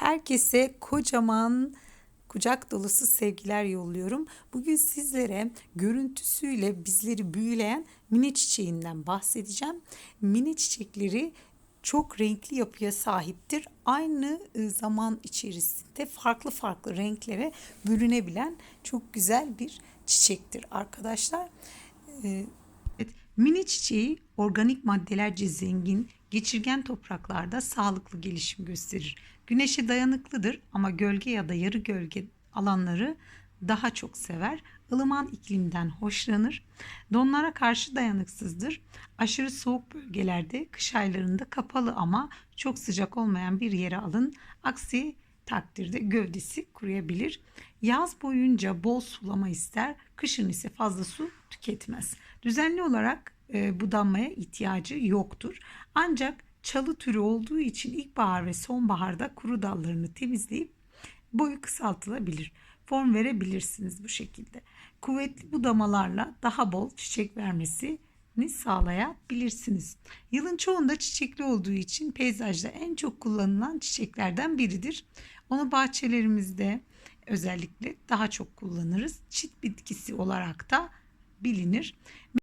Herkese kocaman kucak dolusu sevgiler yolluyorum. Bugün sizlere görüntüsüyle bizleri büyüleyen mini çiçeğinden bahsedeceğim. Mini çiçekleri çok renkli yapıya sahiptir. Aynı e, zaman içerisinde farklı farklı renklere bürünebilen çok güzel bir çiçektir arkadaşlar. Mini çiçeği organik maddelerce zengin, geçirgen topraklarda sağlıklı gelişim gösterir. Güneşe dayanıklıdır ama gölge ya da yarı gölge alanları daha çok sever. Ilıman iklimden hoşlanır. Donlara karşı dayanıksızdır. Aşırı soğuk bölgelerde kış aylarında kapalı ama çok sıcak olmayan bir yere alın. Aksi takdirde gövdesi kuruyabilir. Yaz boyunca bol sulama ister, kışın ise fazla su tüketmez. Düzenli olarak e, budanmaya ihtiyacı yoktur. Ancak çalı türü olduğu için ilkbahar ve sonbaharda kuru dallarını temizleyip boyu kısaltılabilir. Form verebilirsiniz bu şekilde. Kuvvetli budamalarla daha bol çiçek vermesini sağlayabilirsiniz. Yılın çoğunda çiçekli olduğu için peyzajda en çok kullanılan çiçeklerden biridir. Onu bahçelerimizde özellikle daha çok kullanırız. Çit bitkisi olarak da bilinir.